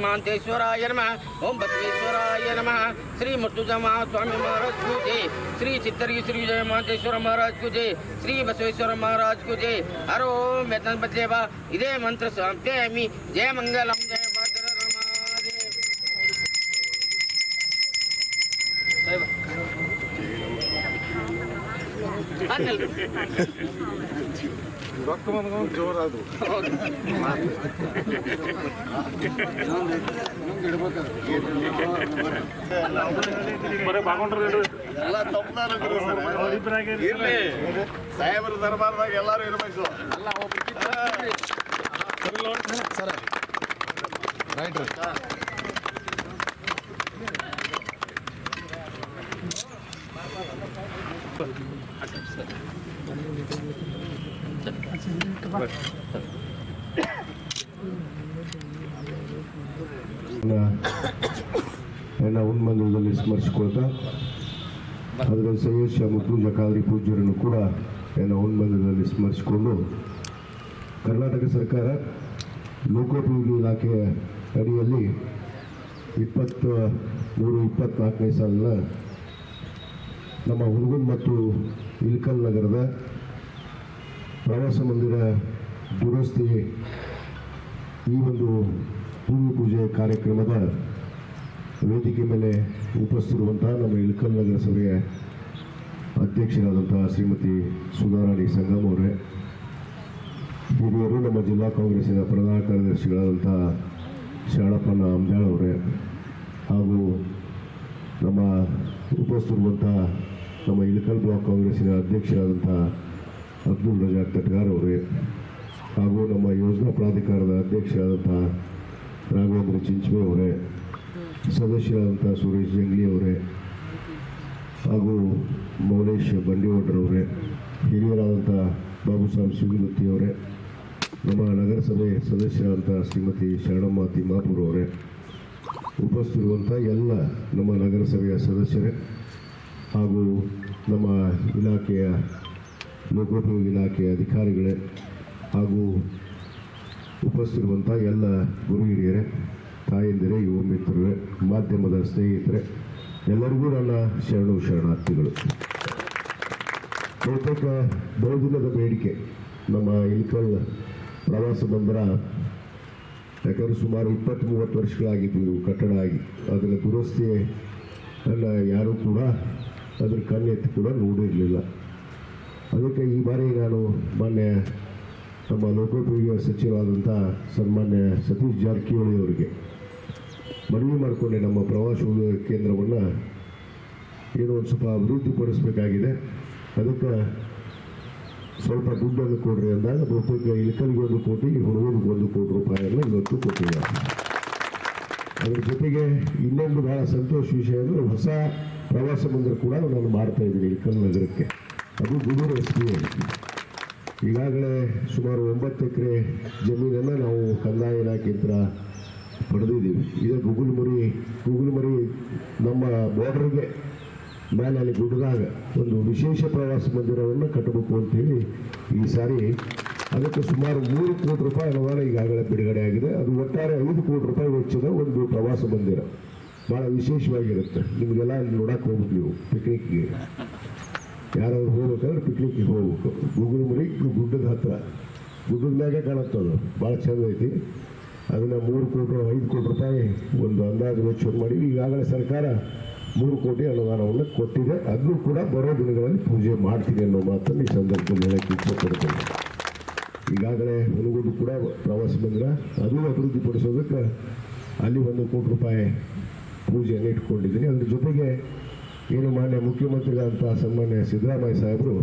हनुमानतेश्वराय नमः। ओम बसवेश्वराय नमः। श्री मुस्तुजा महास्वामी महाराज को जय। श्री चित्तरी श्री जय मातेश्वर महाराज को जय। श्री बसवेश्वर महाराज को जय। हर ओम मेतन बदलेवा इदे मंत्र स्वामते हमी जय मंगलम जय मातर ರೊಕ್ಕ ಬಂದ್ಕೊಂಡು ಬಾಗೊಂಡ್ರೆ ಎಲ್ಲ ತಪ್ಪದಾರ ಇರ್ಲಿ ಸಾಹೇಬರ ದರ್ಬಾರ್ದಾಗ ಎಲ್ಲಾರು ಇರ್ಬೇಕು ಸರ್ ರೈಟ್ ಸರ್ ಉನ್ಮಂದಿರದಲ್ಲಿ ಸ್ಮರಿಸಿಕೊಳ್ತಾ. ಅದರ ಸೈಯದ್ ಮುತ್ತೂಜ ಕಾದ್ರಿ ಪೂಜ್ಯರನ್ನು ಕೂಡ ಎಲ್ಲ ಉನ್ಮಂದಿರದಲ್ಲಿ ಸ್ಮರಿಸಿಕೊಂಡು ಕರ್ನಾಟಕ ಸರ್ಕಾರ ಲೋಕೋಪಯೋಗಿ ಇಲಾಖೆಯ ಅಡಿಯಲ್ಲಿ ಇಪ್ಪತ್ತ, ಮೂರು, ಇಪ್ಪತ್ನಾಲ್ಕನೇ ಸಾಲಿನ ನಮ್ಮ ಹುಡುಗನ್ ಮತ್ತು ಇಲ್ಕಲ್ ನಗರದ ಪ್ರವಾಸ ಮಂದಿರ ದುರಸ್ತಿ ಈ ಒಂದು ಭೂಮಿ ಪೂಜೆ ಕಾರ್ಯಕ್ರಮದ ವೇದಿಕೆ ಮೇಲೆ ಉಪಸ್ಥಿರುವಂತಹ ನಮ್ಮ ಇಳಕಲ್ ನಗರಸಭೆಯ ಅಧ್ಯಕ್ಷರಾದಂತಹ ಶ್ರೀಮತಿ ಸುಧಾರಾಣಿ ಸಂಗಮ್ ಅವರೇ. ಹಿರಿಯರು ನಮ್ಮ ಜಿಲ್ಲಾ ಕಾಂಗ್ರೆಸ್ಸಿನ ಪ್ರಧಾನ ಕಾರ್ಯದರ್ಶಿಗಳಾದಂತಹ ಶಾಣಪ್ಪನ ಅಂಜಾಳ್ ಅವರೇ ಹಾಗೂ ನಮ್ಮ ಉಪಸ್ಥಿರುವಂತಹ ನಮ್ಮ ಇಳಕಲ್ ಬ್ಲಾಕ್ ಕಾಂಗ್ರೆಸ್ಸಿನ ಅಧ್ಯಕ್ಷರಾದಂತಹ ಅಬ್ದುಲ್ ರಜಾಕ್ ತಟ್ಗಾರ್ ಅವರೇ ಹಾಗೂ ನಮ್ಮ ಯೋಜನಾ ಪ್ರಾಧಿಕಾರದ ಅಧ್ಯಕ್ಷರಾದಂತಹ ರಾಘವೇಂದ್ರ ಚಿಂಚಮೆ ಅವರೇ, ಸದಸ್ಯರಾದಂಥ ಸುರೇಶ್ ಜಂಗ್ಲಿ ಅವರೇ, ಹಾಗೂ ಮೌನೇಶ್ ಬಂಡಿವಡ್ರವರೇ ಹಿರಿಯರಾದಂಥ ಬಾಬು ಸಾಹೇಬ್ ಅವರೇ, ನಮ್ಮ ನಗರಸಭೆ ಸದಸ್ಯರಾದಂಥ ಶ್ರೀಮತಿ ಶರಣಮ್ಮ ತಿಮ್ಮಾಪುರ್ ಅವರೇ ಉಪಸ್ಥಿರುವಂಥ ಎಲ್ಲ ನಮ್ಮ ನಗರಸಭೆಯ ಸದಸ್ಯರೇ, ಹಾಗೂ ನಮ್ಮ ಇಲಾಖೆಯ ಲೋಕೋಪಯೋಗಿ ಇಲಾಖೆಯ ಅಧಿಕಾರಿಗಳೇ ಹಾಗೂ ಉಪಸ್ಥಿರುವಂಥ ಎಲ್ಲ ಗುರು ಹಿರಿಯರೇ, ತಾಯಂದಿರೇ, ಯುವ ಮಿತ್ರರೇ, ಮಾಧ್ಯಮದ ಸ್ನೇಹಿತರೆ, ಎಲ್ಲರಿಗೂ ನನ್ನ ಶರಣು ಶರಣಾರ್ಥಿಗಳು. ಬಹುತೇಕ ಬಹುದಿನದ ಬೇಡಿಕೆ ನಮ್ಮ ಇಲ್ಕಲ್ ಪ್ರವಾಸ ಬಂದರ ಯಾಕಂದರೆ ಸುಮಾರು ಇಪ್ಪತ್ತು ಮೂವತ್ತು ವರ್ಷಗಳಾಗಿದ್ದು ಕಟ್ಟಡ ಆಗಿ. ಅದರ ದುರಸ್ತಿ ಯಾರೂ ಕೂಡ ಅದ್ರ ಕಣ್ಣೆತ್ತಿ ಕೂಡ ನೋಡಿರಲಿಲ್ಲ. ಅದಕ್ಕೆ ಈ ಬಾರಿ ನಾನು ಮಾನ್ಯ ನಮ್ಮ ಲೋಕೋಪಯೋಗಿ ಸಚಿವರಾದಂಥ ಸನ್ಮಾನ್ಯ ಸತೀಶ್ ಜಾರಕಿಹೊಳಿ ಅವರಿಗೆ ಮನವಿ ಮಾಡಿಕೊಂಡೆ ನಮ್ಮ ಪ್ರವಾಸೋದ್ಯೋಗ ಕೇಂದ್ರವನ್ನು ಏನೋ ಒಂದು ಸ್ವಲ್ಪ ಅಭಿವೃದ್ಧಿಪಡಿಸಬೇಕಾಗಿದೆ. ಅದಕ್ಕೆ ಸ್ವಲ್ಪ ದುಡ್ಡನ್ನು ಕೊಡ್ರಿ ಅಂದಾಗ ಬಹುತೇಕ ಇಳಕಲ್ಗೆ ಒಂದು ಕೋಟಿ ಹುಡುಗರಿಗೆ ಒಂದು ಕೋಟಿ ರೂಪಾಯಿಯನ್ನು ಇವತ್ತು ಕೊಟ್ಟಿದ್ದಾರೆ. ಅದ್ರ ಜೊತೆಗೆ ಇನ್ನೊಂದು ಬಹಳ ಸಂತೋಷ ವಿಷಯ ಅಂದರೆ ಹೊಸ ಪ್ರವಾಸ ಮಂದಿರ ಕೂಡ ನಾನು ಮಾಡ್ತಾ ಇದ್ದೀನಿ ಇಳಕಲ್ ನಗರಕ್ಕೆ. ಅದು ಗುಡೂರು ಸ್ಕೀಮ್ ಈಗಾಗಲೇ ಸುಮಾರು ಒಂಬತ್ತು ಎಕರೆ ಜಮೀನನ್ನು ನಾವು ಕಂದಾಯ ಇಲಾಖೆಯಿಂದ ಪಡೆದಿದ್ದೀವಿ. ಇದೇ ಗುಗುಲ್ ಮರಿ ಗುಗುಲ್ ಮರಿ ನಮ್ಮ ಬಾರ್ಡ್ರಿಗೆ ಮೇಲೆ ಅಲ್ಲಿ ಗುಡ್ಡದಾಗ ಒಂದು ವಿಶೇಷ ಪ್ರವಾಸ ಮಂದಿರವನ್ನು ಕಟ್ಟಬೇಕು ಅಂತೇಳಿ ಈ ಸಾರಿ ಅದಕ್ಕೆ ಸುಮಾರು ಮೂರು ಕೋಟಿ ರೂಪಾಯಿ ಅನುದಾನ ಈಗಾಗಲೇ ಬಿಡುಗಡೆ ಆಗಿದೆ. ಅದು ಒಟ್ಟಾರೆ ಐದು ಕೋಟಿ ರೂಪಾಯಿ ವೆಚ್ಚದ ಒಂದು ಪ್ರವಾಸ ಮಂದಿರ. ಭಾಳ ವಿಶೇಷವಾಗಿರುತ್ತೆ. ನಿಮಗೆಲ್ಲ ಅಲ್ಲಿ ನೋಡಕ್ಕೆ ಹೋಗ್ಬಿಟ್ಟು ನೀವು ಪಿಕ್ನಿಕ್ಗೆ ಯಾರಾದ್ರು ಹೋಗ್ಬೇಕಾದ್ರೆ ಪಿಕ್ನಿಕ್ಗೆ ಹೋಗ್ಬೇಕು ಗೂಗಲ್ ಮುರಿ ಗುಡ್ಡದ ಹತ್ರ. ಮ್ಯಾಗೆ ಕಾಣುತ್ತದು ಭಾಳ ಚಂದ ಐತಿ. ಅದನ್ನು ಮೂರು ಕೋಟಿ ಐದು ಕೋಟಿ ರೂಪಾಯಿ ಒಂದು ಅಂದಾಜು ವೆಚ್ಚ ಮಾಡಿ, ಈಗಾಗಲೇ ಸರ್ಕಾರ ಮೂರು ಕೋಟಿ ಅನುದಾನವನ್ನು ಕೊಟ್ಟಿದೆ. ಅದನ್ನು ಕೂಡ ಬರೋ ದಿನಗಳಲ್ಲಿ ಪೂಜೆ ಮಾಡ್ತೀನಿ ಅನ್ನೋ ಮಾತನ್ನು ಈ ಸಂದರ್ಭದಲ್ಲಿ ಹೇಳಕ್ಕೆ ಇಷ್ಟಪಡ್ತೇನೆ ಈಗಾಗಲೇ ಹುನಗುಂದು ಕೂಡ ಪ್ರವಾಸ ಮಂದಿರ ಅದು ಅಭಿವೃದ್ಧಿಪಡಿಸೋದಕ್ಕೆ ಅಲ್ಲಿ ಒಂದು ಕೋಟಿ ರೂಪಾಯಿ ಪೂಜೆಯನ್ನು ಇಟ್ಕೊಂಡಿದ್ದೀನಿ. ಅದ್ರ ಜೊತೆಗೆ ಏನು ಮಾನ್ಯ ಮುಖ್ಯಮಂತ್ರಿಗಳಂತಹ ಸನ್ಮಾನ್ಯ ಸಿದ್ದರಾಮಯ್ಯ ಸಾಹೇಬರು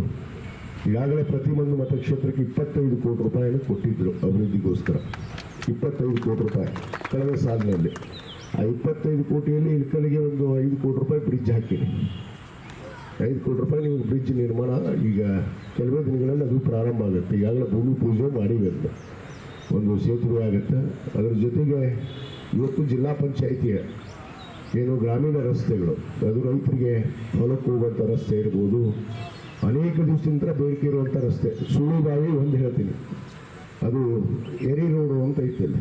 ಈಗಾಗಲೇ ಪ್ರತಿಯೊಂದು ಮತಕ್ಷೇತ್ರಕ್ಕೆ ಇಪ್ಪತ್ತೈದು ಕೋಟಿ ರೂಪಾಯಿಯನ್ನು ಕೊಟ್ಟಿದ್ದರು ಅಭಿವೃದ್ಧಿಗೋಸ್ಕರ. ಇಪ್ಪತ್ತೈದು ಕೋಟಿ ರೂಪಾಯಿ ಕಳೆದ ಸಾಲಿನಲ್ಲಿ. ಆ ಇಪ್ಪತ್ತೈದು ಕೋಟಿಯಲ್ಲಿ ಇಳ್ಕಲಿಗೆ ಒಂದು ಐದು ಕೋಟಿ ರೂಪಾಯಿ ಬ್ರಿಡ್ಜ್ ಹಾಕಿರಿ ಐದು ಕೋಟಿ ರೂಪಾಯಿ ನಿಮಗೆ ಬ್ರಿಡ್ಜ್ ನಿರ್ಮಾಣ ಈಗ ಕೆಲವೇ ದಿನಗಳಲ್ಲಿ ಅದು ಪ್ರಾರಂಭ ಆಗುತ್ತೆ. ಈಗಾಗಲೇ ಭೂಮಿ ಪೂಜೆ ಮಾಡಿಬೇಕು ಒಂದು ಸೇತುವೆ ಆಗುತ್ತೆ. ಅದರ ಜೊತೆಗೆ ಇವತ್ತು ಜಿಲ್ಲಾ ಪಂಚಾಯಿತಿಯ ಏನು ಗ್ರಾಮೀಣ ರಸ್ತೆಗಳು, ಅದು ರೈತರಿಗೆ ಹೊಲಕ್ಕೆ ಹೋಗುವಂಥ ರಸ್ತೆ ಇರ್ಬೋದು. ಅನೇಕ ದಿವಸದಿಂದ ಬೇಡಿಕೆ ಇರುವಂಥ ರಸ್ತೆ ಸುಳುಬಾವಿ ಒಂದು ಹೇಳ್ತೀನಿ. ಅದು ಎರಿ ರೋಡು ಅಂತ ಐತಿ ಅಲ್ಲಿ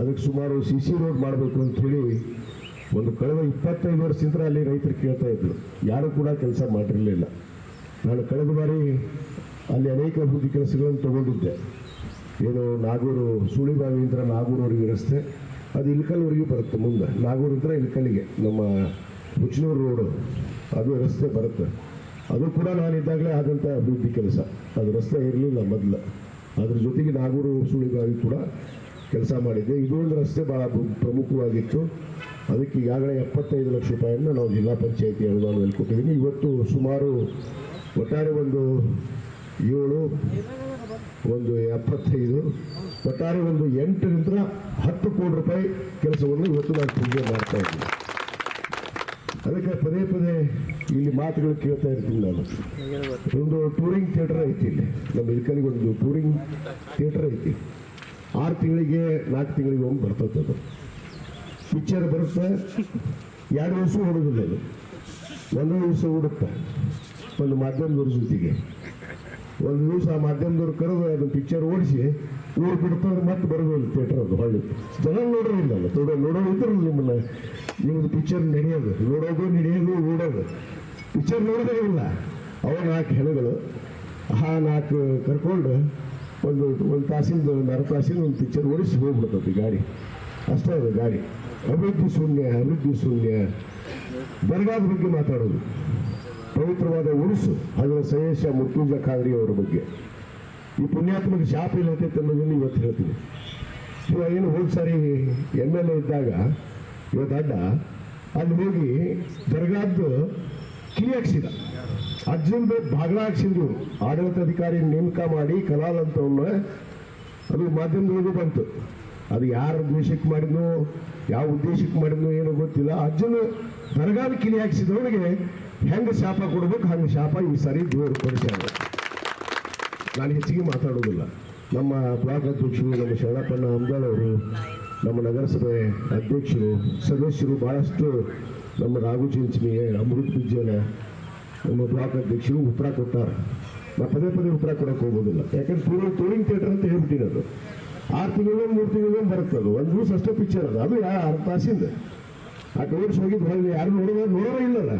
ಅದಕ್ಕೆ ಸುಮಾರು ಸಿ ಸಿ ರೋಡ್ ಮಾಡಬೇಕು ಅಂತ ಹೇಳಿ ಒಂದು ಕಳೆದ ಇಪ್ಪತ್ತೈದು ವರ್ಷದಿಂದ ಅಲ್ಲಿ ರೈತರು ಕೇಳ್ತಾ ಇದ್ರು. ಯಾರು ಕೂಡ ಕೆಲಸ ಮಾಡಿರಲಿಲ್ಲ. ನಾನು ಕಳೆದ ಬಾರಿ ಅಲ್ಲಿ ಅನೇಕ ಅಭಿವೃದ್ಧಿ ಕೆಲಸಗಳನ್ನು ತಗೊಂಡಿದ್ದೆ. ಏನು ನಾಗೂರು ಸುಳಿಬಾವಿಯಿಂದ ನಾಗೂರವರೆಗೆ ರಸ್ತೆ. ಅದು ಇಲ್ಕಲ್ವರೆಗೂ ಬರುತ್ತೆ ಮುಂದೆ. ನಾಗೂರಿಂದ ಇಲ್ಕಲ್ಲಿಗೆ, ನಮ್ಮ ಹುಚ್ಚನೂರು ರೋಡು ಅದು ರಸ್ತೆ ಬರುತ್ತೆ. ಅದು ಕೂಡ ನಾನಿದ್ದಾಗಲೇ ಆದಂಥ ಅಭಿವೃದ್ಧಿ ಕೆಲಸ. ಅದು ರಸ್ತೆ ಇರಲಿಲ್ಲ ಮೊದಲು. ಅದ್ರ ಜೊತೆಗೆ ನಾಗೂರು ಸುಳಿಗಾಗಿ ಕೂಡ ಕೆಲಸ ಮಾಡಿದ್ದೆ. ಇದು ಒಂದು ರಸ್ತೆ ಭಾಳ ಪ್ರಮುಖವಾಗಿತ್ತು. ಅದಕ್ಕೆ ಈಗಾಗಲೇ ಎಪ್ಪತ್ತೈದು ಲಕ್ಷ ರೂಪಾಯಿಯನ್ನು ನಾವು ಜಿಲ್ಲಾ ಪಂಚಾಯತಿ ಅನುದಾನದಲ್ಲಿ ಕೊಟ್ಟಿದ್ದೀನಿ. ಇವತ್ತು ಸುಮಾರು ಒಟ್ಟಾರೆ ಒಂದು ಏಳು ಒಂದು ಎಪ್ಪತ್ತೈದು, ಒಟ್ಟಾರೆ ಒಂದು ಎಂಟರಿಂದ ಹತ್ತು ಕೋಟಿ ರೂಪಾಯಿ ಕೆಲಸವನ್ನು ಇವತ್ತು ನಾವು ಪೂಜೆ ಮಾಡ್ತಾ ಇದ್ದೀನಿ ಅದಕ್ಕೆ ಪದೇ ಪದೇ ಇಲ್ಲಿ ಮಾತುಗಳು ಕೇಳ್ತಾ ಇರ್ತೀನಿ ನಾನು. ಒಂದು ಟೂರಿಂಗ್ ಥಿಯೇಟರ್ ಐತಿ ಇಲ್ಲಿ. ನಮ್ಮ ಇದಕ್ಕಲ್ಲಿ ಒಂದು ಟೂರಿಂಗ್ ಥಿಯೇಟರ್ ಐತಿ. ಆರು ತಿಂಗಳಿಗೆ, ನಾಲ್ಕು ತಿಂಗಳಿಗೆ ಬರ್ತದೆ ಅದು. ಪಿಕ್ಚರ್ ಬರುತ್ತೆ. ಎರಡು ವರ್ಷ ಹೊಡೋದಿಲ್ಲ ಅದು. ಒಂದು ದಿವಸ ಹುಡುಕ್ತ ಒಂದು ಮಾಧ್ಯಮದವ್ರ ಜೊತೆಗೆ. ಒಂದು ದಿವಸ ಮಾಧ್ಯಮದವ್ರು ಕರೆದು ಅದು ಪಿಕ್ಚರ್ ಓಡಿಸಿ, ಊರು ಬಿಡ್ತಾರೆ ಮತ್ತೆ ಬರೋದಿಲ್ಲ ಥಿಯೇಟರ್ ಅದು ಹೊಳ್ಳಿ ಜನ ನೋಡೋದಿಲ್ಲ ಅಲ್ಲ ತೋಡ ನೋಡೋರು ನಿಮ್ಮನ್ನ ನಿಮ್ಮದು ಪಿಕ್ಚರ್ ನಡೆಯೋದು, ನೋಡೋದು ನಡೆಯೋದು, ಓಡೋದು. ಪಿಕ್ಚರ್ ನೋಡೋದೇ ಇಲ್ಲ. ಅವ ನಾಲ್ಕು ಹೆಣಗಳು, ಆ ನಾಲ್ಕು ಕರ್ಕೊಂಡು ಒಂದು ಒಂದು ತಾಸಿಂದ ಒಂದು ಅರ್ಧ ತಾಸಿಂದ ಒಂದು ಪಿಕ್ಚರ್ ಓಡಿಸಿ ಹೋಗ್ಬಿಡ್ತದೆ ಗಾಡಿ. ಅಷ್ಟೇ ಅದು ಗಾಡಿ. ಅಭಿವೃದ್ಧಿ ಶೂನ್ಯ ಅಭಿವೃದ್ಧಿ ಶೂನ್ಯ. ಬರಗಾದ ಬಗ್ಗೆ ಮಾತಾಡೋದು. ಪವಿತ್ರವಾದ ಉರುಸು. ಅದರ ಸಯೇಶ ಮುತ್ತುಂಜ ಖಾದ್ರಿ ಅವರ ಬಗ್ಗೆ. ಈ ಪುಣ್ಯಾತ್ಮಕ ಶಾಪ ಅಂತ ಅನ್ನೋದನ್ನು ಇವತ್ತು ಹೇಳ್ತೀನಿ. ಇವಾಗ ಏನು ಹೋದ ಸಾರಿ ಎಂ ಎಲ್ ಎ ಇದ್ದಾಗ ಇವತ್ತು ಅಡ್ಡ ಅಲ್ಲಿ ಹೋಗಿ ದರ್ಗಾದ್ದು ಕೀ ಹಾಕ್ಸಿದ. ಅಜ್ಜಂದು ಬಾಗ್ಲ ಹಾಕ್ಸಿದ್ರು ಆಡಳಿತಾಧಿಕಾರಿ ನೇಮಕ ಮಾಡಿ ಕಲಾಲ್ ಅಂತವನ್ನ ಅದು ಮಾಧ್ಯಮದೊಳಗೂ ಬಂತು. ಅದು ಯಾರ ದ್ವೇಷಕ್ಕೆ ಮಾಡಿದ್ನೋ, ಯಾವ ಉದ್ದೇಶಕ್ಕೆ ಮಾಡಿದ್ನೋ ಏನೋ ಗೊತ್ತಿಲ್ಲ. ಅರ್ಜುನ್ ದರ್ಗಾದ ಕಿಲಿ ಹಾಕ್ಸಿದವನಿಗೆ ಹೆಂಗೆ ಶಾಪ ಕೊಡ್ಬೇಕು, ಹಂಗೆ ಶಾಪ ಈ ಸರಿ ದೇವರು ಕೊಡಿಸ್ಯಾರ. ನಾನು ಹೆಚ್ಚಿಗೆ ಮಾತಾಡೋದಿಲ್ಲ. ನಮ್ಮ ಬ್ಲಾಕ್ ಅಧ್ಯಕ್ಷರು, ನಮ್ಮ ಶರಣಪ್ಪಣ್ಣ ಅವರು, ನಮ್ಮ ನಗರಸಭೆ ಅಧ್ಯಕ್ಷರು, ಸದಸ್ಯರು ಭಾಳಷ್ಟು ನಮ್ಮ ರಾಘು ಚಿಂಚಣಿಗೆ ಅಮೃತ ಬಿಜ್ಜನ ನಮ್ಮ ಬ್ಲಾಕ್ ಅಧ್ಯಕ್ಷರು ಉತ್ತರ ಕೊಡ್ತಾರೆ ನಾ ಪದೇ ಪದೇ ಉತ್ತರ ಕೊಡಕ್ಕೆ ಹೋಗೋದಿಲ್ಲ. ಯಾಕಂದ್ರೆ ಪೂರ್ವ ಟೂರಿಂಗ್ ಥಿಯೇಟರ್ ಅಂತ ಹೇಳ್ಬಿಟ್ಟಿನಿ ಅದು. ಆರು ತಿಂಗಳು ಮೂರು ತಿಂಗಳು ಬರುತ್ತೆ ಅದು. ಒಂದು ದಿವಸ ಅಷ್ಟೇ ಪಿಕ್ಚರ್ ಅದು. ಅದು ಯಾ ಆರು ತಾಸಿಂದ ಆ ಟೂರಿಸ್ಟ್ ಹೋಗಿದ್ದು ಹೊರಗೆ ಯಾರು ನೋಡೋದು ನೋಡೋದೇ ಇಲ್ಲಲ್ಲ.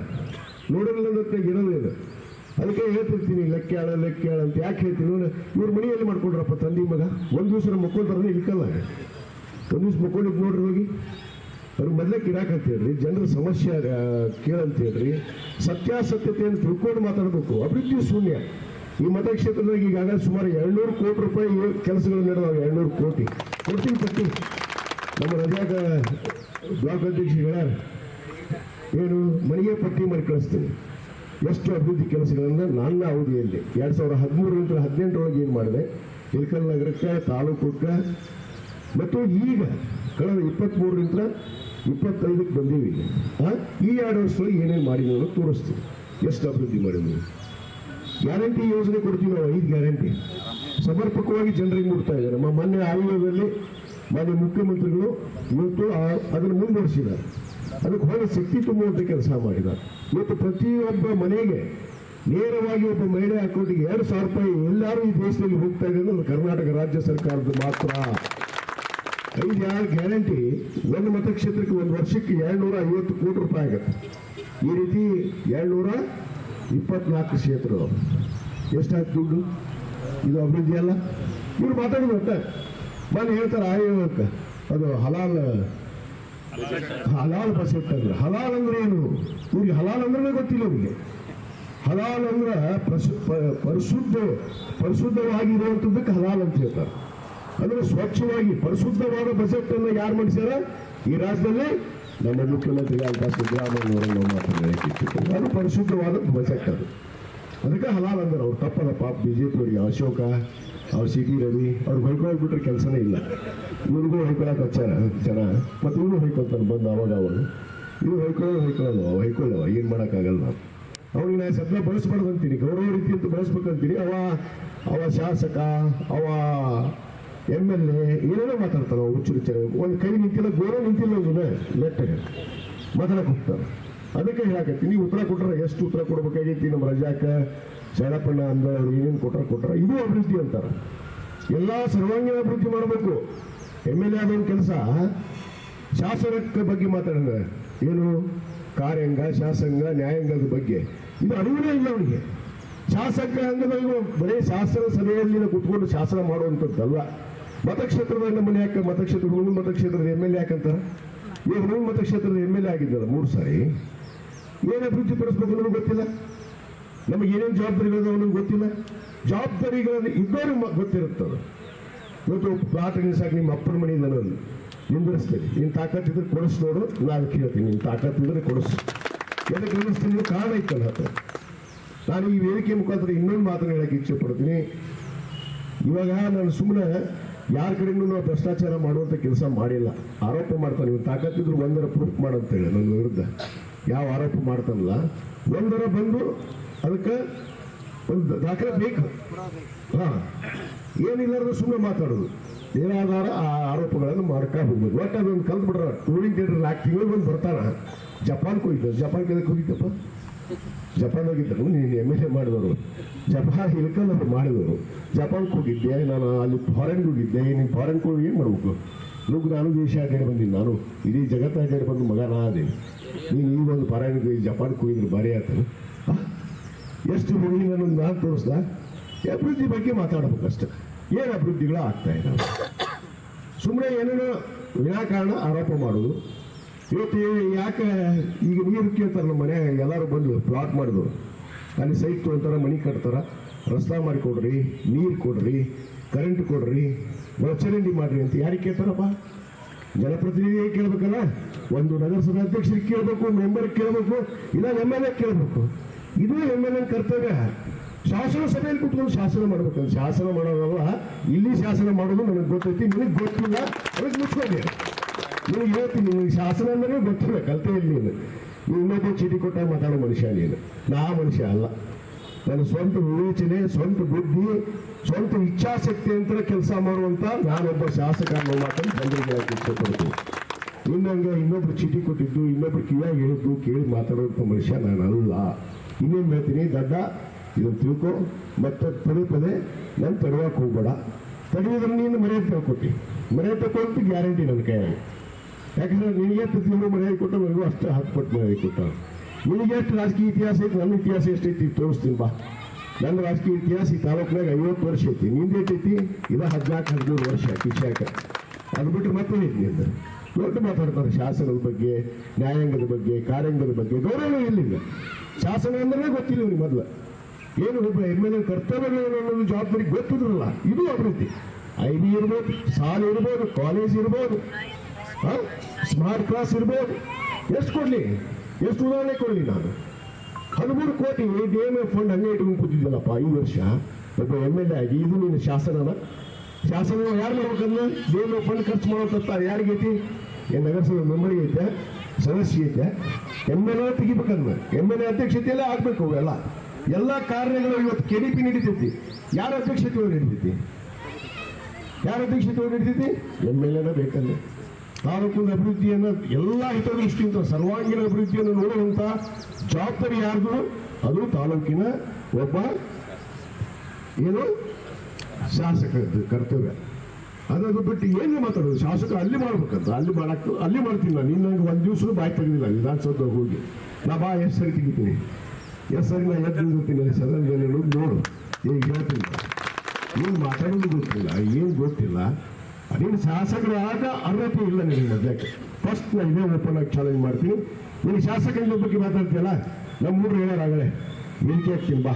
ನೋಡೋದಿಲ್ಲ ಅಂತ ಇದು. ಅದಕ್ಕೆ ಹೇಳ್ತಿರ್ತೀನಿ, ಲೆಕ್ಕ ಹೇಳ ಅಂತ ಯಾಕೆ ಹೇಳ್ತೀನಿ ಇವ್ರು ಮನೆಯಲ್ಲಿ ಮಾಡ್ಕೊಂಡ್ರಪ್ಪ ತಂದಿ ಮಗ. ಒಂದು ದಿವಸ ಮುಕ್ಕೊಂಡ್ರೆ ಇಲ್ಕಲ್ಲ ಒಂದು ದಿವಸ ಮಕ್ಕೊಂಡಿದ್ದು ನೋಡ್ರಿ ಹೋಗಿ. ಅವ್ರಿಗೆ ಮೊದಲೇ ಕಿರಾಕಂತ ಹೇಳ್ರಿ, ಜನರ ಸಮಸ್ಯೆ ಕೇಳಂತ ಹೇಳ್ರಿ. ಸತ್ಯಾಸತ್ಯತೆಯನ್ನು ತಿಳ್ಕೊಂಡು ಮಾತಾಡಬೇಕು. ಅಭಿವೃದ್ಧಿ ಶೂನ್ಯ. ಈ ಮತಕ್ಷೇತ್ರದಾಗ ಈಗಾಗಲೇ ಸುಮಾರು ಎರಡ್ನೂರು ಕೋಟಿ ರೂಪಾಯಿ ಕೆಲಸಗಳು ನಡೆದಾವೆ, ಎರಡ್ನೂರು ಕೋಟಿ. ಕೊಡ್ತೀನಿ ಪಟ್ಟಿ ನಮ್ಮ ರಜಾಗ ಬ್ಲಾಕ್ ಅಧ್ಯಕ್ಷ ಹೇಳ್ಯಾರ ಏನು ಮನೆಗೆ ಪಟ್ಟಿ ಮಾಡಿ ಕಳಿಸ್ತೀನಿ. ಎಷ್ಟು ಅಭಿವೃದ್ಧಿ ಕೆಲಸಗಳನ್ನು ನನ್ನ ಅವಧಿಯಲ್ಲಿ ಎರಡು ಸಾವಿರದ ಹದಿಮೂರರಿಂದ ಹದಿನೆಂಟರೊಳಗೆ ಏನು ಮಾಡಿದೆ? ಇಳಕಲ್ ನಗರಕ್ಕೆ, ತಾಲೂಕಕ್ಕೆ. ಮತ್ತು ಈಗ ಕಳೆದ ಇಪ್ಪತ್ತ್ಮೂರರಿಂದ ಇಪ್ಪತ್ತೈದಕ್ಕೆ ಬಂದೀವಿ. ಈ ಎರಡು ವರ್ಷದಲ್ಲಿ ಏನೇನು ಮಾಡಿದ್ವಿ ಅನ್ನೋದು ತೋರಿಸ್ತೀವಿ ಎಷ್ಟು ಅಭಿವೃದ್ಧಿ ಮಾಡಿದ್ವಿ. ಗ್ಯಾರಂಟಿ ಯೋಜನೆ ಕೊಡ್ತೀವಿ ನಾವು, ಐದು ಗ್ಯಾರಂಟಿ. ಸಮರ್ಪಕವಾಗಿ ಜನರಿಗೆ ಮುಟ್ತಾ ಇದ್ದಾರೆ ನಮ್ಮ ಮೊನ್ನೆ ಆಯೋಗದಲ್ಲಿ ಮಾನ್ಯ ಮುಖ್ಯಮಂತ್ರಿಗಳು ಇವತ್ತು ಅದನ್ನು ಮುಂದುವರಿಸಿದ್ದಾರೆ. ಅದಕ್ಕೆ ಹೊರ ಶಕ್ತಿ ತುಂಬುವಂಥ ಕೆಲಸ ಮಾಡಿದ ಇವತ್ತು ಪ್ರತಿಯೊಬ್ಬ ಮನೆಗೆ ನೇರವಾಗಿ ಒಬ್ಬ ಮಹಿಳೆ ಅಕೌಂಟಿಗೆ ಎರಡು ಸಾವಿರ ರೂಪಾಯಿ ಎಲ್ಲರೂ ಈ ದೇಶದಲ್ಲಿ ಹೋಗ್ತಾ ಇದೆ ಅನ್ನೋದು ಕರ್ನಾಟಕ ರಾಜ್ಯ ಸರ್ಕಾರದ ಮಾತ್ರ. ಐದು ಯಾರು ಗ್ಯಾರಂಟಿ? ಒಂದು ಮತಕ್ಷೇತ್ರಕ್ಕೆ ಒಂದು ವರ್ಷಕ್ಕೆ ಎರಡ್ನೂರ ಐವತ್ತು ಕೋಟಿ ರೂಪಾಯಿ ಆಗುತ್ತೆ. ಈ ರೀತಿ ಎರಡ್ನೂರ ಇಪ್ಪತ್ನಾಲ್ಕು ಕ್ಷೇತ್ರ. ಎಷ್ಟಾಗ್ತು ದುಡ್ಡು? ಇದು ಅಭಿವೃದ್ಧಿ ಅಲ್ಲ? ಇವ್ರು ಮಾತಾಡೋದು ಅಂತ ನಾನು ಹೇಳ್ತಾರೆ ಆಯೋಗಕ್ಕೆ. ಅದು ಹಲಾಲ್ ಹಲಾಲ್ ಬಸ್ ಇಟ್ಟಂದ್ರೆ ಹಲಾಲ್ ಅಂದ್ರೆ ಏನು? ಇವ್ರಿಗೆ ಹಲಾಲ್ ಅಂದ್ರೆ ಗೊತ್ತಿಲ್ಲ ಅವ್ರಿಗೆ ಹಲಾಲ್ ಅಂದ್ರೆ ಪರಿಶುದ್ಧ ಪರಿಶುದ್ಧವಾಗಿರುವಂಥದ್ದಕ್ಕೆ ಹಲಾಲ್ ಅಂತ ಹೇಳ್ತಾರೆ. ಅಂದ್ರೆ ಸ್ವಚ್ಛವಾಗಿ ಪರಿಶುದ್ಧವಾದ ಬಜೆಟ್ ಅನ್ನು ಯಾರು ಮಾಡಿಸ್ಯಾರ? ಈ ರಾಜ್ಯದಲ್ಲಿ ನಮ್ಮ ಮುಖ್ಯಮಂತ್ರಿಗಳಂತ ಸಿದ್ದರಾಮಯ್ಯನವರು ನಾವು ಮಾತನಾಡಿದ್ದು ಅದು ಪರಿಶುದ್ಧವಾದ ಬಜೆಟ್ ಅದು ಅದಕ್ಕೆ ಹಲಾಲ್ ಅಂದ್ರೆ ಅವ್ರು. ತಪ್ಪದ ಪಾಪ ಬಿಜೆಪಿ ಅವರಿಗೆ ಅಶೋಕ ಅವ್ರು ಸಿ ಟಿ ರವಿ ಅವ್ರಿಗೆ ಹೊಯ್ಕೊಳ್ಬಿಟ್ರೆ ಕೆಲಸನೇ ಇಲ್ಲ. ಇವ್ರಿಗೂ ಹೊಯ್ಕೊಳಕ್ಕೆ ಹಚ್ಚಾರ ಜನ ಮತ್ತು ಇವ್ರು ಹೊಯ್ಕೊಳ್ತಾನೆ ಬಂದು ಅವಾಗ ಅವರು, ಇವ್ರು ಹೊಯ್ಕೊಳ್ಳೋ ಅವ ಹೊಯ್ಕೊಳ್ಳವ ಏನು ಮಾಡೋಕ್ಕಾಗಲ್ಲ ಅವ್ರಿಗೆ ನಾನು ಸದ್ಯ ಬಳಸ್ಬಾರ್ದು ಅಂತೀನಿ, ಗೌರವ ರೀತಿ ಅಂತ ಬಳಸ್ಬೇಕಂತೀನಿ ಅವ ಅವ ಶಾಸಕ, ಅವ ಎಂ ಎಲ್ ಎ, ಏನೇನೋ ಮಾತಾಡ್ತಾನೆ ಹುಚ್ಚು ಹುಚ್ಚರ ಒಂದು ಕೈ ನಿಂತಿಲ್ಲ ಗೋರೆ ನಿಂತಿಲ್ಲ ನೆಟ್ಟಗೆ ಮಾತಾಡಕ್ಕೆ ಹೋಗ್ತಾರೆ ಅದಕ್ಕೆ ಹೇಳಕತ್ತೀನಿ ಉತ್ತರ ಕೊಟ್ರೆ ಎಷ್ಟು ಉತ್ತರ ಕೊಡ್ಬೇಕಾಗೈತಿ ನಮ್ಮ ರಜಾಕ ಶರಣಪ್ಪಣ್ಣ ಅಂದ ಅವ್ರು ಏನೇನು ಕೊಟ್ರ ಕೊಟ್ರ, ಇದು ಅಭಿವೃದ್ಧಿ ಅಂತಾರೆ. ಎಲ್ಲ ಸರ್ವಾಂಗೀಣ ಅಭಿವೃದ್ಧಿ ಮಾಡಬೇಕು. ಎಂ ಎಲ್ ಎ ಆದವನ ಕೆಲಸ, ಶಾಸನಕ್ಕ ಬಗ್ಗೆ ಮಾತಾಡಿದ್ರೆ, ಏನು? ಕಾರ್ಯಾಂಗ, ಶಾಸಂಗ, ನ್ಯಾಯಾಂಗದ ಬಗ್ಗೆ. ಇದು ಅರಿವಿನೇ ಇಲ್ಲ ಅವನಿಗೆ ಶಾಸಕ ಅಂಗದಾಗ ಬರೀ ಶಾಸನ ಸಭೆಯಲ್ಲಿ ಕುತ್ಕೊಂಡು ಶಾಸನ ಮಾಡುವಂಥದ್ದಲ್ಲ. ಮತಕ್ಷೇತ್ರದ ನಮ್ಮನೆ ಯಾಕೆ ಮತಕ್ಷೇತ್ರ ಹುಡುಗ ಮತಕ್ಷೇತ್ರದ ಎಂ ಎಲ್ ಎ ಯಾಕಂತಾರೆ? ಹುಡುಗ ಮತಕ್ಷೇತ್ರದ ಎಂ ಎಲ್ ಎ ಆಗಿದ್ದಲ್ಲ ಮೂರು ಸಾರಿ. ಏನು ಅಭಿವೃದ್ಧಿ ಪಡಿಸ್ಬೇಕು ನಮಗೆ ಗೊತ್ತಿಲ್ಲ. ನಮಗೆ ಏನೇನು ಜವಾಬ್ದಾರಿಗಳಿದಾವೆ ಅವನಿಗೆ ಗೊತ್ತಿಲ್ಲ. ಜವಾಬ್ದಾರಿಗಳು ಇದ್ದವ್ರಿಗೆ ಗೊತ್ತಿರುತ್ತದೆ. ಇವತ್ತು ಪಾಠ ಸಾಕು ನಿಮ್ಮ ಅಪ್ಪನ ಮನೆ ನಾನು ನಿಂದಿರಿಸ್ತೀನಿ ನಿನ್ನ ತಾಕತ್ತಿದ್ರೆ ಕೊಡಿಸ್ ನೋಡು, ನಾನು ಕೇಳ್ತೀನಿ. ನಿನ್ನ ತಾಕತ್ತಿದ್ರೆ ಕೊಡಿಸು. ಎದಕ್ಕೆ ನಿಲ್ಲಿಸ್ತೀನಿ ಕಾರಣ ಇತ್ತಲ್ಲ ನಾನು ಈ ವೇದಿಕೆ ಮುಖಾಂತರ ಇನ್ನೊಂದು ಮಾತನ್ನು ಹೇಳಕ್ಕೆ ಇಚ್ಛೆ ಪಡ್ತೀನಿ. ಇವಾಗ ನಾನು ಸುಮ್ಮನೆ ಯಾರ ಕಡೆಗೂ ನಾವು ಭ್ರಷ್ಟಾಚಾರ ಮಾಡುವಂಥ ಕೆಲಸ ಮಾಡಿಲ್ಲ. ಆರೋಪ ಮಾಡ್ತಾನೆ ನೀವು ತಾಕತ್ತಿದ್ರು ಒಂದರ ಪ್ರೂಫ್ ಮಾಡಂತೇಳಿ ನನ್ನ ವಿರುದ್ಧ. ಯಾವ ಆರೋಪ ಮಾಡ್ತಾನಲ್ಲ? ಒಂದರ ಬಂದು ಅದಕ್ಕೆ ಒಂದು ದಾಖಲೆ ಬೇಕು. ಹಾ. ಏನಿಲ್ಲಾರ್ದು ಸುಮ್ಮನೆ ಮಾತಾಡೋದು. ಏನಾದಾರ ಆ ಆರೋಪಗಳನ್ನು ಮಾಡ್ಕೊಂಡು ಹೋಗ್ಬೋದು ಒಟ್ಟು ಅದೊಂದು ಕಲ್ತು ಬಿಡ್ರ ಟೂರಿಂಗ್ ಥಿಯೇಟರ್ ನಾಲ್ಕು ತಿಂಗಳು ಬಂದು ಬರ್ತಾನ ಜಪಾನ್ಗೆ ಹೋಗಿದ್ದ. ಜಪಾನ್ ಎದಕ್ಕೆ ಹೋಗಿದ್ದಪ್ಪ? ಜಪಾನ್ ಹೋಗಿದ್ದರು ನೀನು ಎಂ ಎಲ್ ಎ ಮಾಡಿದವರು. ಜಪಾನ್ ಹಿಲ್ಕಲ್ ಅವರು ಮಾಡಿದವರು. ಜಪಾನ್ಗೆ ಹೋಗಿದ್ದೆ. ನಾನು ಅಲ್ಲಿ ಫಾರೆನ್ಗೆ ಹೋಗಿದ್ದೆ. ನೀನು ಫಾರೆನ್ಗೆ ಹೋಗಿ ಏನು ಮಾಡ್ಬೇಕು? ನುಗ್ಗು ನಾನು ದೇಶ ಅಡ್ಡಾಡಿ ಬಂದೀನಿ. ನಾನು ಇಡೀ ಜಗತ್ತು ಅಡ್ಡಾಡಿ ಬಂದು ಮಗ ನಾ ಅದೇ ನೀನು ಈಗ ಒಂದು ಹೋಗಿ ಜಪಾನ್ಗೆ ಹೋಗಿದ್ರು ಭಾರಿ ಆಯ್ತು ಎಷ್ಟು ಹೋಗಿ ನಾನು ನಾನು ತೋರಿಸ್ದ? ಅಭಿವೃದ್ಧಿ ಬಗ್ಗೆ ಮಾತಾಡ್ಬೇಕಷ್ಟೆ. ಏನು ಅಭಿವೃದ್ಧಿಗಳು ಆಗ್ತಾ ಇದ್ದಾವೆ ಸುಮ್ಮನೆ ಏನೇನೋ ವಿನಾಕಾರಣ ಆರೋಪ ಮಾಡೋದು. ಇವತ್ತು ಯಾಕೆ ಈಗ ನೀರು ಕೇಳ್ತಾರೆ ನಮ್ಮ ಮನೆ, ಎಲ್ಲರೂ ಬಂದು ಪ್ಲಾಟ್ ಮಾಡಿದ್ರು ಅಲ್ಲಿ ಸೈಟ್ ತೊಗೊಳ್ತಾರೆ ಮನೆ ಕಟ್ತಾರ. ಮಾಡಿ ಮಾಡಿಕೊಡ್ರಿ ನೀರು ಕೊಡ್ರಿ ಕರೆಂಟ್ ಕೊಡ್ರಿ ಒಳಚರಂಡಿ ಮಾಡ್ರಿ ಅಂತ ಯಾರಿಗೆ ಕೇಳ್ತಾರಪ್ಪ? ಜನಪ್ರತಿನಿಧಿ ಕೇಳಬೇಕಲ್ಲ? ಒಂದು ನಗರಸಭೆ ಅಧ್ಯಕ್ಷರಿಗೆ ಕೇಳಬೇಕು ಮೆಂಬರ್ ಕೇಳಬೇಕು, ಇಲ್ಲ ಎಂ ಎಲ್ ಎ ಕೇಳಬೇಕು. ಇದು ಎಂ ಎಲ್ ಎ ಕರ್ತವ್ಯ. ಶಾಸನ ಸಭೆಯಲ್ಲಿ ಕುತ್ಕೊಂಡು ಶಾಸನ ಮಾಡ್ಬೇಕಂತ ಶಾಸನ ಮಾಡೋದಲ್ಲ, ಇಲ್ಲಿ ಶಾಸನ ಮಾಡೋದು ನನಗೆ ಗೊತ್ತೈತಿ, ನಿನಗೆ ಗೊತ್ತಿಲ್ಲ, ಅದಕ್ಕೆ ಮುಚ್ಕೊಂಡೆ. ನಿನಗೆ ಹೇಳ್ತೀನಿ, ನಿನಗೆ ಶಾಸನ ಅಂದ್ರೆ ಗೊತ್ತಿಲ್ಲ, ಕಲ್ತೇ ಇಲ್ಲ ಇನ್ನೊಬ್ಬ ಚೀಟಿ ಕೊಟ್ಟಾಗ ಮಾತಾಡೋ ಮನುಷ್ಯ ನೀನು ನಾ ಮನುಷ್ಯ ಅಲ್ಲ. ನನ್ನ ಸ್ವಂತ ವಿವೇಚನೆ, ಸ್ವಂತ ಬುದ್ಧಿ, ಸ್ವಂತ ಇಚ್ಛಾಶಕ್ತಿ ಅಂತ ಕೆಲಸ ಮಾಡುವಂತ ನಾನೊಬ್ಬ ಶಾಸಕ ಅನ್ನೋ ಮಾತನ್ನು ಜನರಿಗೆ ಇಷ್ಟಪಡ್ತೀನಿ. ಇನ್ನಂಗೆ ಇನ್ನೊಬ್ರು ಚೀಟಿ ಕೊಟ್ಟಿದ್ದು, ಇನ್ನೊಬ್ರು ಕಿವಿಯಾಗಿ ಹೇಳಿದ್ದು ಕೇಳಿ ಮಾತಾಡುವಂಥ ಮನುಷ್ಯ ನಾನು ಅಲ್ಲ ಇನ್ನೇನು ಹೇಳ್ತೀನಿ, ದಡ್ಡ, ಇದನ್ನು ತಿಳ್ಕೊ. ಮತ್ತೆ ಪದೇ ಪದೇ ನಾನು ತಡೆಯೋಕೆ ಹೋಗ್ಬೇಡ. ತಡೆಯೋದ್ರೆ ನೀನು ಮರ್ಯಾದೆ ತಗೊಟ್ಟಿ ಮರ್ಯಾದೆ ತಗೊಂತ ಗ್ಯಾರಂಟಿ ನನ್ನ ಕೈಯಲ್ಲಿ ಯಾಕಂದ್ರೆ ನಿನಗೆ ಪ್ರತಿಯೊಬ್ಬರು ಮರ್ಯಾದೆ ಕೊಟ್ಟು ನನಗೂ ಅಷ್ಟು ಹಾಕ್ಪಟ್ಟು ಪಟ್ಟು ಮರ್ಯಾದೆ ಕೊಟ್ಟ ನಿನಗೆ ಎಷ್ಟು ರಾಜಕೀಯ ಇತಿಹಾಸ ಐತಿ, ನನ್ನ ಇತಿಹಾಸ ಎಷ್ಟೈತಿ ತೋರಿಸ್ತೀನಿ ಬಾ. ನನ್ನ ರಾಜಕೀಯ ಇತಿಹಾಸ ಈ ತಾಲೂಕಿನಾಗ ಐವತ್ತು ವರ್ಷ ಐತಿ. ನಿಂದ ಎಷ್ಟೈತಿ? ಇದು ಹದಿನಾಲ್ಕು, ಹದಿಮೂರು ವರ್ಷ ಕಿಶಾಕ ಅದು ಬಿಟ್ಟರೆ ಮತ್ತೆ ಐತಿ ನಿಂದ ದೊಡ್ಡ ಮಾತಾಡ್ತಾರೆ ಶಾಸನದ ಬಗ್ಗೆ, ನ್ಯಾಯಾಂಗದ ಬಗ್ಗೆ, ಕಾರ್ಯಾಂಗದ ಬಗ್ಗೆ. ಗೌರವ ಇಲ್ಲಿಲ್ಲ ಶಾಸನ ಅಂದ್ರೆ ಗೊತ್ತಿಲ್ಲ ಇವ್ರಿಗೆ ಮೊದಲು. ಏನು ಒಬ್ಬ ಎಂ ಎಲ್ ಎ ಕರ್ತವ್ಯಗಳು ಅನ್ನೋದು ಜವಾಬ್ದಾರಿ ಗೊತ್ತಿದ್ರಲ್ಲ, ಇದು ಅಭಿವೃದ್ಧಿ. ಐ ಬಿ ಇರ್ಬೋದು, ಸಾಲ ಇರ್ಬೋದು, ಕಾಲೇಜ್ ಇರ್ಬೋದು. ಸ್ಮಾರ್ಟ್ ಕ್ಲಾಸ್ ಇರ್ಬೋದು. ಎಷ್ಟು ಕೊಡ್ಲಿ? ಎಷ್ಟು ಉದಾಹರಣೆ ಕೊಡ್ಲಿ ನಾನು? ಹದಿಮೂರು ಕೋಟಿ ಡಿ ಎಂ ಎಫ್ ಫಂಡ್ ಹಂಗೆ ಇಟ್ಕೊಂಡು ಕೂತಿದ್ದಲ್ಲಪ್ಪ ಈ ವರ್ಷ. ಒಬ್ಬ ಎಂ ಎಲ್ ಎ ಆಗಿ, ಇದು ನೀನು ಶಾಸನನ? ಶಾಸನ ಯಾರು ಮಾಡ್ಬೇಕಂದ್ರೆ? ಡಿ ಎಂ ಎಫ್ ಫಂಡ್ ಖರ್ಚು ಮಾಡೋಂಥ ಯಾರಿಗೈತಿ ಏನು ನಗರಸಭೆ ಮೆಂಬರ್ಗೆ ಐತೆ ಸದಸ್ಯ ಐತೆ. ಎಂ ಎಲ್ ಎ ತೆಗಿಬೇಕಂದ್ರೆ? ಎಂ ಎಲ್ ಎ ಅಧ್ಯಕ್ಷತೆಯಲ್ಲೇ ಆಗ್ಬೇಕು ಅವೆಲ್ಲ. ಎಲ್ಲ ಕಾರ್ಯಗಳು ಇವತ್ತು ಕೆ ಡಿ ಪಿ ನಡೀತೈತಿ. ಯಾರ ಅಧ್ಯಕ್ಷತೆ ನಡೀತೈತಿ? ಯಾರ ಅಧ್ಯಕ್ಷತೆ ನಡೀತೈತಿ? ಎಂ ಎಲ್ ಎನ ಬೇಕಲ್ಲಿ ತಾಲೂಕಿನ ಅಭಿವೃದ್ಧಿಯನ್ನು ಎಲ್ಲ ಹಿತದೃಷ್ಟಿಯಿಂದ, ಸರ್ವಾಂಗೀಣ ಅಭಿವೃದ್ಧಿಯನ್ನು ನೋಡುವಂತ ಜವಾಬ್ದಾರಿ ಯಾರ್ದು? ಅದು ತಾಲೂಕಿನ ಒಬ್ಬ ಏನು? ಶಾಸಕರದ್ದು ಕರ್ತವ್ಯ. ಅದನ್ನು ಬಿಟ್ಟು ಏನು ಮಾತಾಡೋದು? ಶಾಸಕ ಅಲ್ಲಿ ಮಾಡ್ಬೇಕಂತ. ಅಲ್ಲಿ ಮಾಡಕ್, ಅಲ್ಲಿ ಮಾಡ್ತೀನಿ ನಾನು. ಇನ್ನಂಗೆ ಒಂದು ದಿವಸ ಬಾಯಿ ತೆಗೆದಿಲ್ಲ. ವಿಧಾನಸೌಧ ಹೋಗಿ. ನಾ ಬಾ ಎಷ್ಟು ಸರಿ ತೆಗಿತೀನಿ. ಎಷ್ಟು ಸರಿ ನಾ ಎದ್ದು ನಿಲ್ತೀನಿ ಸದನದಲ್ಲಿ ನೋಡು ಈಗ ಹೇಳ್ತೀನಿ ಏನು ಮಾತಾಡೋದು ಗೊತ್ತಿಲ್ಲ? ಏನು ಗೊತ್ತಿಲ್ಲ? ನೀನು ಆಗ ಅರ್ಹತೆ ಇಲ್ಲ ನಿನಗೆ ಅದಕ್ಕೆ ಫಸ್ಟ್ ನಾನು ಇದೇ ಓಪನ್ ಆಗಿ ಚಾಲೆಂಜ್ ಮಾಡ್ತೀನಿ. ನೀನು ಶಾಸಕರ ಬಗ್ಗೆ ಮಾತಾಡ್ತೀಯಲ್ಲ? ನಮ್ಮ ಊರು ಹೇಳೋರಾಗಲೇ. ವೇದಿಕೆ ಹಾಕ್ತೀನಿ, ಬಾ.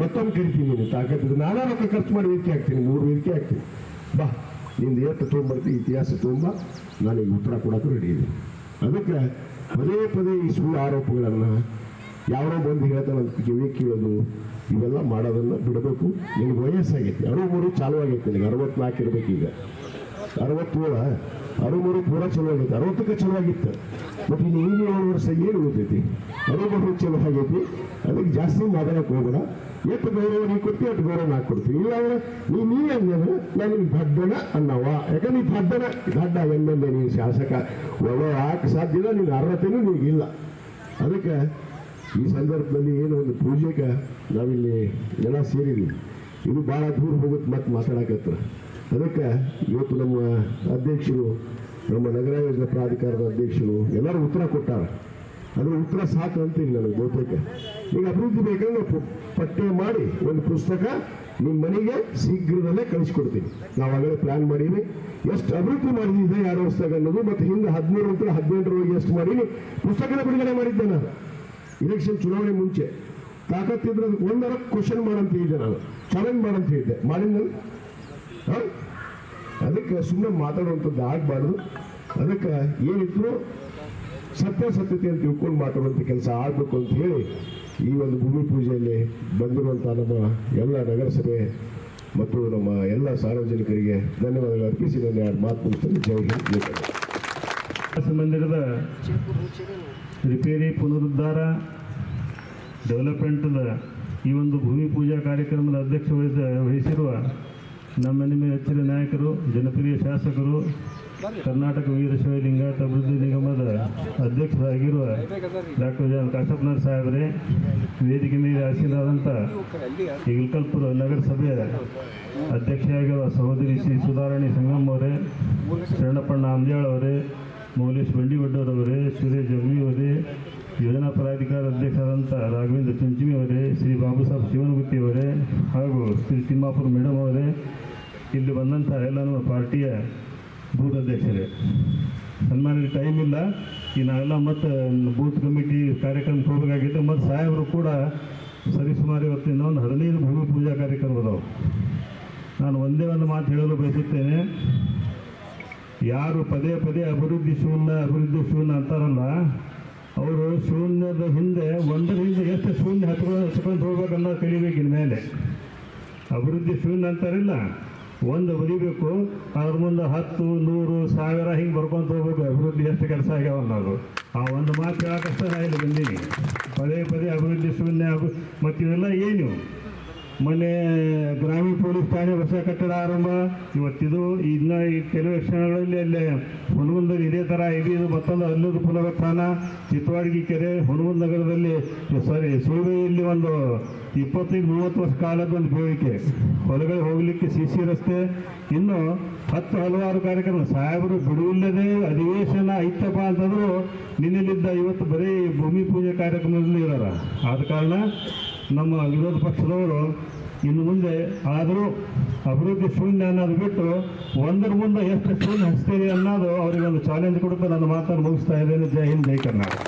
ಮತ್ತೊಂದು ಕರಿತೀನಿ ನೀನು ತಾಕತ್ತಿದ್ದು ನಾನಾ ರೊಕ್ಕ ಖರ್ಚು ಮಾಡಿ ವೇದಿಕೆ ಹಾಕ್ತೀನಿ. ಮೂರು ವೇದಿಕೆ ಹಾಕ್ತೀನಿ. ಬಾ. ನಿಂದು ಏಟು ತೊಗೊಂಡ್ಬರ್ತೀನಿ ಇತಿಹಾಸ ತುಂಬ ನನಗೆ ಉತ್ತರ ಕೊಡೋಕ್ಕೂ ರೆಡಿ ಇದೆ ಅದಕ್ಕೆ ಪದೇ ಪದೇ ಈ ಸುಳ್ಳು ಆರೋಪಗಳನ್ನು ಯಾರೋ ಬಂದು ಹೇಳ್ತಾರೆ ಅದಕ್ಕೆ ಕಿವಿ ಕೇಳೋದು ಇವೆಲ್ಲ ಮಾಡೋದನ್ನ ಬಿಡಬೇಕು. ನಿನಗೆ ವಯಸ್ಸಾಗೈತಿ. ಅರುಮೂರು ಚಾಲು ಆಗೈತೆ ನಿನಗೆ. ಅರವತ್ನಾಲ್ಕು ಇರ್ಬೇಕು ಈಗ. ಅರವತ್ತೇಳ ಅರುಮೂರು ಪೂರ ಚಲೋ ಆಗೈತೆ ಅರವತ್ತಕ್ಕೆ ಚಲೋ ಆಗಿತ್ತು ಮತ್ತು ಇನ್ನು ಏನು ಏಳು ವರ್ಷ ಏನು ಉಳಿತೈತಿ. ಅರುಮೂರು ಚಲೋ ಆಗೈತಿ. ಅದಕ್ಕೆ ಜಾಸ್ತಿ ಮಾತಾಡಕ್ಕೆ ಹೋಗೋಣ ಎಷ್ಟು ಗೌರವ ನೀವು ಕೊಡ್ತೀವಿ ಅಷ್ಟು ಬೇರೆ ನಾ ಕೊಡ್ತೀವಿ ಇಲ್ಲ ಅಂದ್ರೆ ನೀ ನೀ ಅಂದ್ರೆ ನನಗೆ ದಡ್ಡನ ಅನ್ನವ. ಯಾಕಂದ್ರೆ ನೀ ದಡ್ಡನ. ದಡ್ಡ ಎಂ ನೀನು ಶಾಸಕ. ಒಳ್ಳೆ ಹಾಕಿ ಸಾಧ್ಯ ಇಲ್ಲ ನೀನು ಅರ್ಹತೆನೂ ನಿನಗಿಲ್ಲ ಅದಕ್ಕೆ ಈ ಸಂದರ್ಭದಲ್ಲಿ ಏನು ಒಂದು ಪೂಜೆಗೆ ನಾವಿಲ್ಲಿ ಎಲ್ಲ ಸೇರಿದ್ವಿ. ಇದು ಭಾಳ ದೂರ ಹೋಗುತ್ತೆ ಮತ್ತೆ ಮಾತಾಡಕತ್ರ. ಅದಕ್ಕೆ ಇವತ್ತು ನಮ್ಮ ಅಧ್ಯಕ್ಷರು, ನಮ್ಮ ನಗರ ಯೋಜನಾ ಪ್ರಾಧಿಕಾರದ ಅಧ್ಯಕ್ಷರು ಎಲ್ಲರೂ ಉತ್ತರ ಕೊಟ್ಟಾರ. ಅದ್ರ ಉತ್ತರ ಸಾಕು ಅಂತೀನಿ ನನಗೆ ಬಹುತೇಕ. ಈಗ ಅಭಿವೃದ್ಧಿ ಬೇಕಂದ್ರೆ ನಾವು ಪು- ಪಠ್ಯ ಮಾಡಿ ಒಂದು ಪುಸ್ತಕ ನಿಮ್ಮ ಮನೆಗೆ ಶೀಘ್ರದಲ್ಲೇ ಕಳಿಸ್ಕೊಡ್ತೀನಿ. ನಾವು ಆಗಲೇ ಪ್ಲಾನ್ ಮಾಡೀನಿ ಎಷ್ಟು ಅಭಿವೃದ್ಧಿ ಮಾಡಿದ್ದೆ ಎರಡು ವರ್ಷದಾಗ ಅನ್ನೋದು ಮತ್ತು ಹಿಂದೆ ಹದಿಮೂರು ಹದಿನೆಂಟರವರೆಗೆ ಎಷ್ಟು ಮಾಡೀನಿ. ಪುಸ್ತಕನ ಬಿಡುಗಡೆ ಮಾಡಿದ್ದೆ ನಾನು. ಇಲೆಕ್ಷನ್ ಚುನಾವಣೆ ಮುಂಚೆ. ತಾಕತ್ತಿದ್ರೆ ಅದಕ್ಕೆ ಒಂದರ ಕ್ವಶನ್ ಮಾಡಂತ ಹೇಳಿದ್ದೆ ನಾನು. ಚಾಲೆಂಜ್ ಮಾಡಂತ ಹೇಳಿದ್ದೆ. ಮಾಡಿದ್ನ ಅದಕ್ಕೆ ಸುಮ್ಮನೆ ಮಾತಾಡುವಂಥದ್ದು ಆಗಬಾರ್ದು. ಅದಕ್ಕೆ ಏನಿದ್ರು ಸತ್ಯಾಸತ್ಯತೆ ಅಂತ ತಿಳ್ಕೊಂಡು ಮಾತಾಡುವಂಥ ಕೆಲಸ ಆಗಬೇಕು ಅಂತ ಹೇಳಿ ಈ ಒಂದು ಭೂಮಿ ಪೂಜೆಯಲ್ಲಿ ಬಂದಿರುವಂಥ ನಮ್ಮ ಎಲ್ಲ ನಗರಸಭೆ ಮತ್ತು ನಮ್ಮ ಎಲ್ಲ ಸಾರ್ವಜನಿಕರಿಗೆ ಧನ್ಯವಾದಗಳು. ಅರ್ಪಿಸಿ ನನ್ನ ಎರಡು ಮಾತು ಮುಗಿಸ್ತೇನೆ ಜೈ ಹಿಂದ್. ಮಂದಿರದ ರಿಪೇರಿ ಪುನರುದ್ಧಾರ, ಡೆವಲಪ್ಮೆಂಟ್ದ ಈ ಒಂದು ಭೂಮಿ ಪೂಜಾ ಕಾರ್ಯಕ್ರಮದ ಅಧ್ಯಕ್ಷ ವಹಿಸ, ವಹಿಸಿರುವ ನಮ್ಮ ನಿಮ್ಮ ಹೆಚ್ಚಿನ ನಾಯಕರು, ಜನಪ್ರಿಯ ಶಾಸಕರು, ಕರ್ನಾಟಕ ವೀರಶೈವ ಲಿಂಗಾಯತ ಅಭಿವೃದ್ಧಿ ನಿಗಮದ ಅಧ್ಯಕ್ಷರಾಗಿರುವ ಡಾಕ್ಟರ್ ಜನ್ ಕಾಶಪ್ಪನವ್ರ ಸಾಹೇಬರೇ, ವೇದಿಕೆ ಮೇಲೆ ಆಸೀನರಾದಂಥ ಇಲ್ಕಲ್ಪುರ ನಗರಸಭೆಯ ಅಧ್ಯಕ್ಷರಾಗಿರುವ ಸಹೋದರಿ ಶ್ರೀ ಸುಧಾರಾಣಿ ಸಂಗಮ್ ಅವರೇ, ಶರಣಪ್ಪಣ್ಣ ಅಂಬ್ಯಾಳ್ ಅವರೇ ಮೌಲೇಶ್ ಬಂಡಿವಡ್ಡವರವರೇ ಸುರೇಶ್ ಅವರೇ, ಯೋಜನಾ ಪ್ರಾಧಿಕಾರ ಅಧ್ಯಕ್ಷರಾದಂಥ ರಾಘವೇಂದ್ರ ಅವರೇ, ಶ್ರೀ ಬಾಬು ಸಾಹೇಬ್ ಶಿವನಗುತ್ತಿ ಅವರೇ ಹಾಗೂ ಶ್ರೀ ತಿಮ್ಮಾಪುರ ಮೇಡಮ್ ಅವರೇ, ಇಲ್ಲಿ ಬಂದಂಥ ಎಲ್ಲ ನಮ್ಮ ಪಾರ್ಟಿಯ ಬೂತ್ ಅಧ್ಯಕ್ಷರೇ. ಸನ್ಮಾನ ಟೈಮ್ ಇಲ್ಲ. ಈ ನಾವೆಲ್ಲ ಮತ್ತು ಬೂತ್ ಕಮಿಟಿ ಕಾರ್ಯಕ್ರಮ ಕೊಡಬೇಕಾಗಿತ್ತು. ಮತ್ತು ಸಾಹೇಬರು ಕೂಡ ಸರಿಸುಮಾರು ಇವತ್ತಿನ ಒಂದು ಹದಿನೈದು ಭೂಮಿ ಪೂಜಾ ಕಾರ್ಯಕ್ರಮ ಅದಾವೆ ನಾನು ಒಂದೇ ಒಂದು ಮಾತು ಹೇಳಲು ಬಯಸುತ್ತೇನೆ. ಯಾರು ಪದೇ ಪದೇ ಅಭಿವೃದ್ಧಿ ಶೂನ್ಯ ಅಭಿವೃದ್ಧಿ ಶೂನ್ಯ ಅಂತಾರಲ್ಲ, ಅವರು ಶೂನ್ಯದ ಹಿಂದೆ ಒಂದರ ಹಿಂದೆ ಎಷ್ಟು ಶೂನ್ಯ ಹತ್ಕೊಂಡು ಹಚ್ಕೊಂಡು ಹೋಗ್ಬೇಕನ್ನೋ ಕಲಿಬೇಕು ಇನ್ಮೇಲೆ ಅಭಿವೃದ್ಧಿ ಶೂನ್ಯ ಅಂತಾರಿಲ್ಲ. ಒಂದು ಬರೀಬೇಕು, ಅದ್ರ ಮುಂದೆ ಹತ್ತು, ನೂರು, ಸಾವಿರ ಹಿಂಗೆ ಬರ್ಕೊಂತ ಹೋಗ್ಬೇಕು. ಅಭಿವೃದ್ಧಿ ಎಷ್ಟು ಕೆಲಸ ಆಗ್ಯಾವ ಅನ್ನೋದು. ಆ ಒಂದು ಮಾತು ನಾ ಇಲ್ಲಿ ಬಂದೀನಿ. ಪದೇ ಪದೇ ಅಭಿವೃದ್ಧಿ ಶೂನ್ಯ ಮತ್ತು ಇವೆಲ್ಲ ಏನು? ಮೊನ್ನೆ ಗ್ರಾಮೀಣ ಪೊಲೀಸ್ ಠಾಣೆ ಹೊಸ ಕಟ್ಟಡ ಆರಂಭ. ಇವತ್ತಿದು ಇನ್ನ ಈ ಕೆಲವು ಕ್ಷಣಗಳಲ್ಲಿ ಅಲ್ಲಿ ಹುಣಗುಂದಲ್ಲಿ ಇದೇ ಥರ ಇದು ಇದು ಮತ್ತೊಂದು ಅಲ್ಲೂರು ಪುನರುತ್ಥಾನ. ಚಿತ್ತವಾಡಗಿ ಕೆರೆ ಹುಣಗುಂದ ನಗರದಲ್ಲಿ, ಸಾರಿ, ಸುಳಿವೆಯಲ್ಲಿ ಒಂದು ಇಪ್ಪತ್ತೈದು, ಮೂವತ್ತು ವರ್ಷ ಕಾಲದ ಒಂದು ಬೇಡಿಕೆ. ಹೊಲಗಳಿಗೆ ಹೋಗಲಿಕ್ಕೆ ಸಿ ಸಿ ರಸ್ತೆ. ಇನ್ನು ಹತ್ತು ಹಲವಾರು ಕಾರ್ಯಕ್ರಮ. ಸಾಹೇಬರು ಬಿಡುವಿಲ್ಲದೆ ಅಧಿವೇಶನ ಐತಪ್ಪ ಅಂತಂದ್ರು ನಿನ್ನೆಲಿದ್ದ ಇವತ್ತು ಬರೀ ಭೂಮಿ ಪೂಜೆ ಕಾರ್ಯಕ್ರಮದಲ್ಲಿ ಇರೋರ. ಆದ ಕಾರಣ ನಮ್ಮ ವಿರೋಧ ಪಕ್ಷದವರು ಇನ್ನು ಮುಂದೆ ಆದರೂ ಅಭಿವೃದ್ಧಿ ಶೂನ್ಯ ಅನ್ನೋದು ಬಿಟ್ಟು ಒಂದರ ಮುಂದೆ ಎಷ್ಟು ಶೂನ್ಯ ಹಚ್ತೀರಿ ಅನ್ನೋದು ಅವರಿಗೆ ಒಂದು ಚಾಲೆಂಜ್ ಕೊಡುತ್ತೆ. ನನ್ನ ಮಾತನ್ನು ಮುಗಿಸ್ತಾ ಇದ್ದೇನೆ. ಜೈ ಹಿಂದ್, ಜೈ ಕರ್ನಾಟಕ.